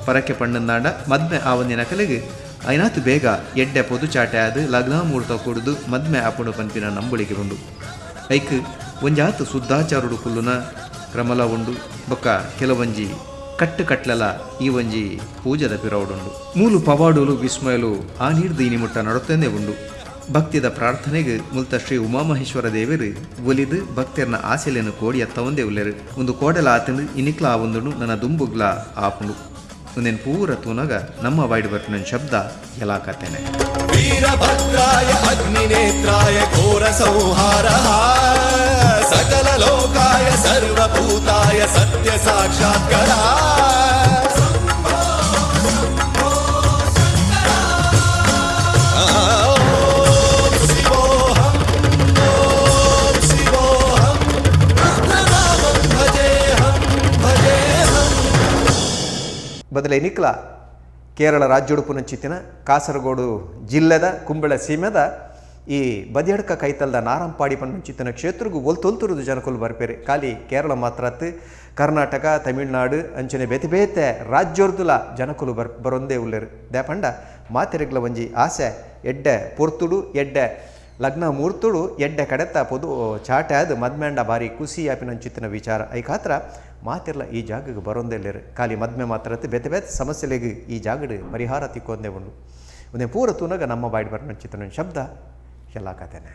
ಪರಕ್ಕೆ ಪಣ್ಣಂದಾಂಡ ಮದ್ಮೆ ಆವಂದಿನ ಕಲೆಗೆ. ಐನಾತು ಬೇಗ ಎಡ್ಡೆ ಪೊದು ಚಾಟೆ ಆದು ಲಗ್ನ ಮೂರ್ತ ಕೂಡುದು ಮದ್ಮೆ ಆಪುಂಡು ಪನ್ಪಿನ ನಂಬುಳಿಗೆ ಉಂಡು ಐಕ್, ಒಂಜಾತು ಶುದ್ಧಾಚಾರುಡು ಕುಲ್ಲುನ ಕ್ರಮಲ ಉಂಡು. ಬೊಕ್ಕ ಕೆಲವೊಂಜಿ ಕಟ್ಟು ಕಟ್ಲಲ ಈ ಒಂಜಿ ಪೂಜದ ಪಿರವುಡುಂಡು. ಮೂಲು ಪವಾಡುಲು ವಿಸ್ಮಯಲು ಆ ನೀರ್ದು ದೀನಿ ಮುಟ್ಟ ನಡುತ್ತೇನೆ ಉಂಡು. ಭಕ್ತಿದ ಪ್ರಾರ್ಥನೆಗೆ ಮುಲ್ತ ಶ್ರೀ ಉಮಾಮಹೇಶ್ವರ ದೇವರು ಒಲಿದು ಭಕ್ತರನ ಆಸೆಲೆಯನ್ನು ಕೋಡಿ ಅತ್ತ ಒಂದೇ ಉಲ್ಲೆರು. ಒಂದು ಕೋಡಲ ಆತನು ಇನಿಕ್ಲ ಆ ಒಂದುಂಡು ನನ್ನ ದುಂಬುಗ್ಲ ಆಪುಂಡು. ಒಂದೇನು ಪೂರ ತೂನಾಗ ನಮ್ಮ ವೈಡ್ ಬರ್ಪಿನ ಶಬ್ದ ಎಲಾಕತ್ತೇನೆ ವೀರಭದ್ರಾಯ ಅಗ್ನಿನೇತ್ರಾಯ ಘೋರ ಸಂಹಾರ ಸಕಲ ಲೋಕಾಯ ಸರ್ವಭೂತಾಯ ಸತ್ಯ ಸಾಕ್ಷಾತ್ಕಾರ. ಬದಲೆ ನಿಕ್ಲ ಕೇರಳ ರಾಜ್ಯೋಡುಪುನಂಚಿತ್ತಿನ ಕಾಸರಗೋಡು ಜಿಲ್ಲೆದ ಕುಂಬಳ ಸೀಮೆದ ಈ ಬದಿಯಡ್ಕ ಕೈತಲ್ದ ನಾರಂಪಾಡಿ ಪಂಚಿತ್ತಿನ ಕ್ಷೇತ್ರಗೂ ಒಲ್ತೊಲ್ತುರುದು ಜನಕುಲು ಬರ್ಪೇರಿ. ಖಾಲಿ ಕೇರಳ ಮಾತ್ರ ಕರ್ನಾಟಕ, ತಮಿಳುನಾಡು, ಅಂಚನೆ ಬೇತೆ ಬೇತೆ ರಾಜ್ಯೋರ್ದುಲ ಜನಕುಲು ಬರ್, ಬರೊಂದೇ ಉಲ್ಲೇರು. ದ್ಯಾಪಂಡ ಮಾತೆರೆಗ್ಲ ಒಂಜಿ ಆಸೆ, ಎಡ್ಡೆ ಪೊರ್ತುಡು, ಎಡ್ಡೆ ಲಗ್ನ ಮೂರ್ತುಡು, ಎಡ್ಡೆ ಕಡೆತ ಪೊದು ಚಾಟೆ ಅದು ಮದ್ಮೆಂಡ ಬಾರಿ ಖುಷಿ ಆಪಿನಂಚಿತ್ತಿನ ವಿಚಾರ. ಐಕಾತ್ರ ಮಾತಿರ್ಲ, ಈ ಜಾಗಕ್ಕೆ ಬರೊಂದೆಲ್ಲೇರು ಖಾಲಿ ಮದ್ಮೆ ಮಾತ್ರ ಬೆತೆ ಬೇತೆ ಸಮಸ್ಯೆಗೆ ಈ ಜಾಗಡ್ ಪರಿಹಾರ ತಿಕ್ಕೊಂದೇ ಉಂಡು ಒಂದೇ ಪೂರ ತೂನಗ ನಮ್ಮ ಬಾಯ್ಡ್ ಬರ್ನಂಚಿತ್ತಿನ ಶಬ್ದ ಎಲ್ಲ ಕತೆನೆ